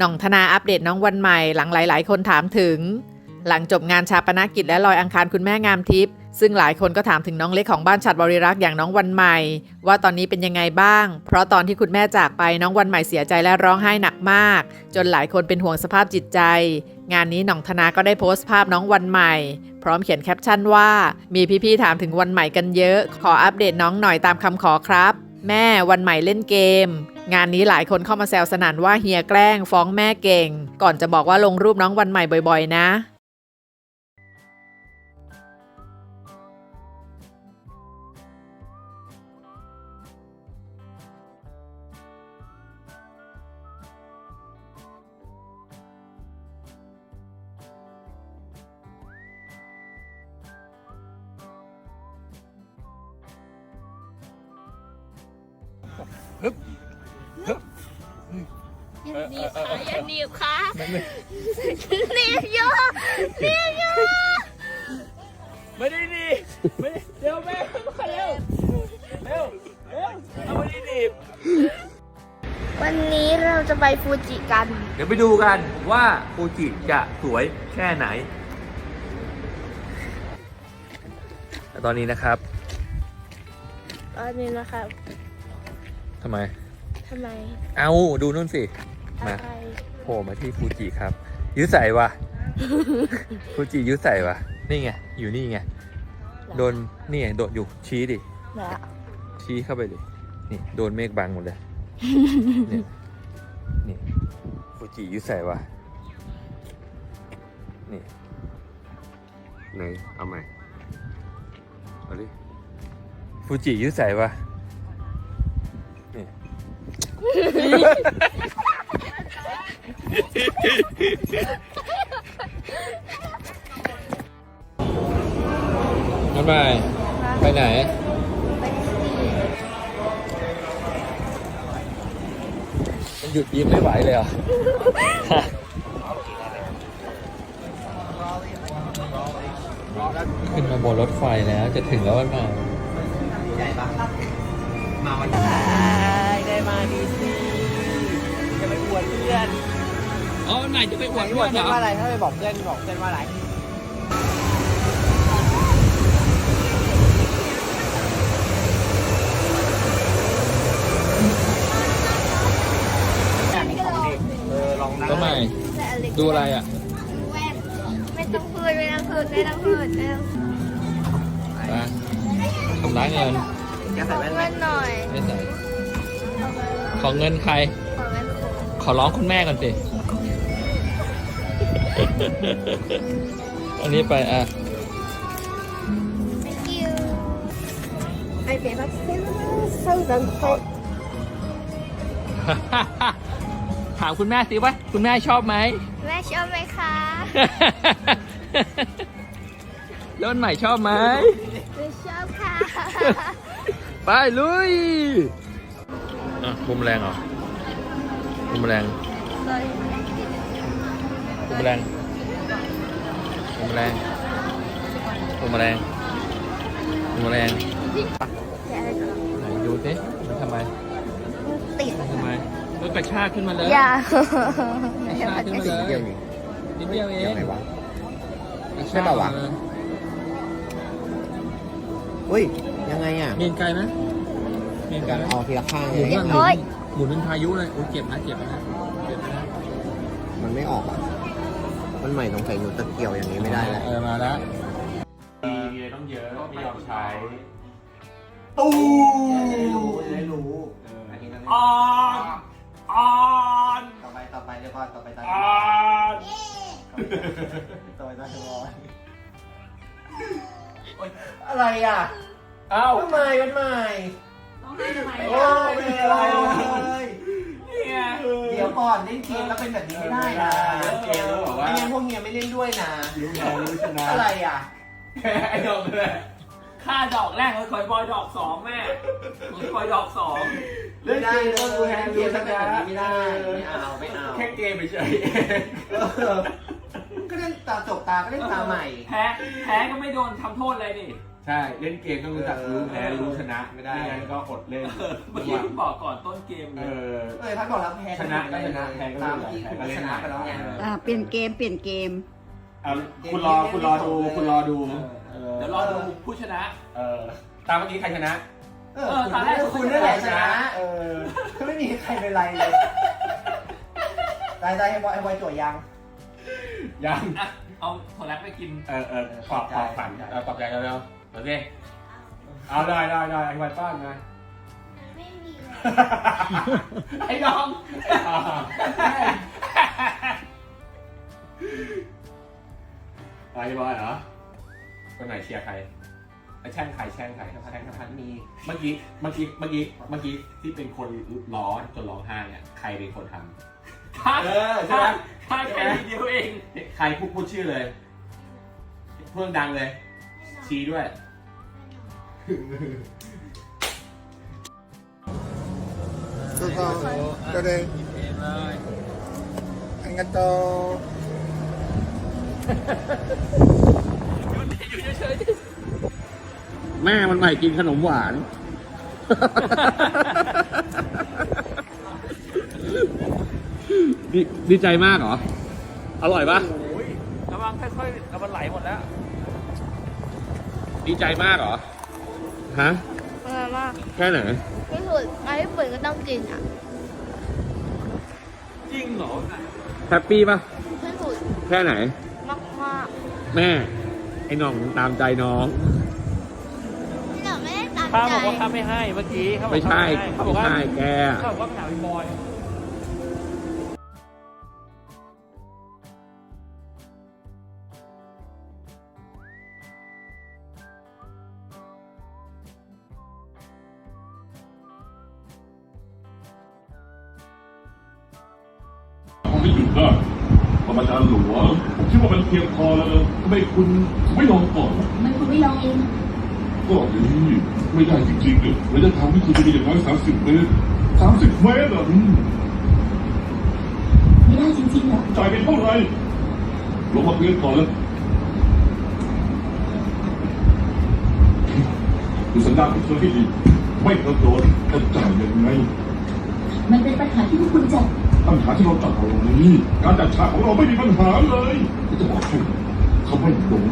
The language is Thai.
น่องธนาอัปเดตน้องวันใหม่หลังหลาย ๆ คนถามถึง หลังจบงานชาปนกิจและลอยอังคารคุณแม่งามทิพย์ซึ่งหลายคนก็ถามถึงน้องเล็กของบ้านฉัดบริรักษ์อย่างน้องวันใหม่ ว่าตอนนี้เป็นยังไงบ้าง เพราะตอนที่คุณแม่จากไปน้องวันใหม่เสียใจและร้องไห้หนักมาก จนหลายคนเป็นห่วงสภาพจิตใจ งานนี้หน่องธนาก็ได้โพสต์ภาพน้องวันใหม่ พร้อมเขียนแคปชั่นว่า มีพี่ๆถามถึงวันใหม่กันเยอะ ขออัปเดตน้องหน่อยตามคำขอครับ แม่วันใหม่เล่นเกม งานนี้หลายคนเข้ามาแซวสนั่นว่าเฮียแกล้งฟ้องแม่เก่ง ก่อนจะบอกว่าลงรูปน้องวันใหม่บ่อยๆ นะ อย่าหนีบค่ะอย่าหนีบค่ะหนีบอยู่หนีบอยู่ไม่ได้หนีบไม่ได้เร็วแม่มาเร็วเร็วเร็วเอาไม่ได้หนีบวันนี้เราจะไปฟูจิกัน เดี๋ยวไปดูกันว่าฟูจิจะสวยแค่ไหน ตอนนี้นะครับตอนนี้นะครับทำไมทำไม เอาดูนู่นสิ มาอะไรโผล่มาที่ฟูจิครับยุใส่วะฟูจิยุใส่วะนี่ไงอยู่นี่ไงโดนนี่ไงโดดอยู่ชี้ดินะชี้เข้าไปดินี่โดนเมฆบังหมดเลยนี่นี่ฟูจิยุใส่วะนี่ไหนเอาใหม่เอาดิฟูจิยุใส่วะนี่ น้ำไปไปไหน มันหยุดยิ้มไม่ไหวเลยเหรอขึ้นมาบนรถไฟแล้วจะถึงแล้ววันมา อ๋อวันไหนจะไปอวดอเพื่วอดนเหรเพื่อนอว่าอะไรถ้าไปบอกเพื่อนบอกเพื่อนว่าอะไรทำไมดูอะไรอะแว่นไม่ต้องพูดไม่ต้องพูดไม่ต้องพูดไม่ต้องพูดมาทำร้ายเงินขอเงินหน่อยไม่ใส่ขอเงินใคร ขอเงินผมขอร้องคุณแม่ก่อนสิ อันนี้ไปอะ thank you ไอเปียกเซนเซาซันโตถามคุณแม่สิว่าคุณแม่ชอบไหม แม่ชอบไหมคะแล้ววันใหม่ชอบไหม แม่ชอบค่ะ ไปลุยอะบุมแรงเหรอบุมแรงบุ มแรงบุมแรงบุมแรงบุมแรงไหนดูสิมันทำไมติดมันทำไมก็กระชากขึ้นมาเลยอย่ากระชากขึ้นมาเลยเดียวนี่นิดเดียวเองเดียวไหนวะกระชกใช่เปล่าวะมอุ้ยยังไงอะมีนไกลไหมมีนไกลไหมเอาทีละข้างหเลมุนยว่าหมุนหมุนเป็นพายุเลยโอ้ยเจ็บนะเจ็บนะเจ็บนะ มันไม่ออกอะ มันใหม่สงสัยหนูตะเกียวอย่างนี้ไม่ได้แล้วเออมาแล้วมีอะไรต้องเยอะไม่ยอมใช้ตู้รู้ได้รู้อ่อนอ่อนต่อไปต่อไปเดี๋ยวก่อนต่อไปตาอ่อนต่อไปตาร้อนอะไรอะ เอ้าทำไมมันใหม่ต้องให้ทำไมโอ้ยไม่เป็นไรเลยนี่ไง เดี๋ยวก่อนเล่นเกมแล้วเป็นแบบนี้ไม่ได้นะเล่นเกมแล้วบอกว่าไม่งั้นพวกเฮียไม่เล่นด้วยนะรู้เรารู้ชนะอะไรอะไอ้ดอกเลยค่าดอกแรกเลยคอยบอยดอกสองแม่คอยดอกสองไม่ได้เลยเล่นเกมแล้วเป็นแบบนี้ไม่ได้ไม่เอาไม่เอาแค่เกมไปเฉยเออก็เล่น ตาจบตาก็เล่นตาใหม่ แพ้แพ้ก็ไม่โดนทำโทษอะไรนี่ใช่ เล่นเกมต้องรู้จักรู้แพ้รู้ชนะไม่ได้ไม่งั้นก็อดเล่นเมื่อกี้เพิ่งบอกก่อนต้นเกมเลเอยอ เอ้ยพัดบอกแล้วแพ้ชนะก็ชนะแพ้ก็ตามไม่เมื่อเป็นไรกี้คุณก็ชนะไปแล้วไง อ่าเปลี่ยนเกมเปลี่ยนเกม เอาคุณรอคุณรอดูคุณรอดูเออเดี๋ยวรอดูผู้ชนะ เออตามเมื่อกี้ใครชนะ เออคุณได้คุณได้แหละชนะเออก็ไม่มีใครเป็นไรเลยได้ได้ให้บอยให้บอยโจทย์ยัง ยังอะเอาโทรแรกไปกินเออเออขอบขอบฝันเออตอบใจกันแล้วโอเคเอาได้ได้ได้ไอ้ไวป้านไงไม่มีเลยไอ้น้องไอ้น้องไอ้บอยเหรอคนไหนเชียร์ใครไอ้แช่งใครแช่งใครพัแช่งดใครพัดมีเมื่อกี้เมื่อกี้เมื่อกี้เมื่อกี้ที่เป็นคนร้อนจนร้องไห้เนี่ยใครเป็นคนทำถ้าเออใช่ไหม พลาแค่นิดเดียวเอง ใครพูดพูดชื่อเลย เพื่องดังเลย ชี้ด้วย Tôi không, cho đi Ăn gánh tô อแม่มันใหม่กินขนมหวาน ดีดีใจมากเหรอ อร่อยปะระวังค่อยๆเอามันไหลหมดแล้ว ดีใจมากเหรอ ฮะ อร่อยมากแค่ไหน ที่สุดไอ้ญี่ปุ่นก็ต้องกินอะจริงเหรอแฮปปี้ปะที่สุดแค่ไหน มากมากแม่ ไอ้น้องตามใจน้องๆที่เราไม่ได้ตั้งข้าใจบอกว่าข้าไม่ให้เมื่อกี้เขาบอกไม่ใช่เขาบอกไม่ว่าใช่แกเขาบอกว่าไปหาพี่บอย คงไม่หยุดได้ปรมาจารย์หลวงผมคิดว่ามันเพียงพอแล้วนะทำไมคุณไม่ลองก่อนล่ะมันคงไม่ลองเองก็ดีไม่ได้จริงๆเลยระยะทางที่คุณจะมีอย่างน้อยสามสิบเมตรสามสิบเมตรอะอืมไม่ได้จริงๆเหรอจ่ายไปเท่าไหร่ลงมาเพียงก่อนแล้วดูสัญญาณของเธอให้ดีไม่กระโดดจะจ่ายยังไงมันเป็นปัญหาที่พวกคุณจัด ปัญหาที่เราตัดเราวันนี้ การจัดฉากของเราไม่มีปัญหาเลยจะบอกให้เขาไม่ลง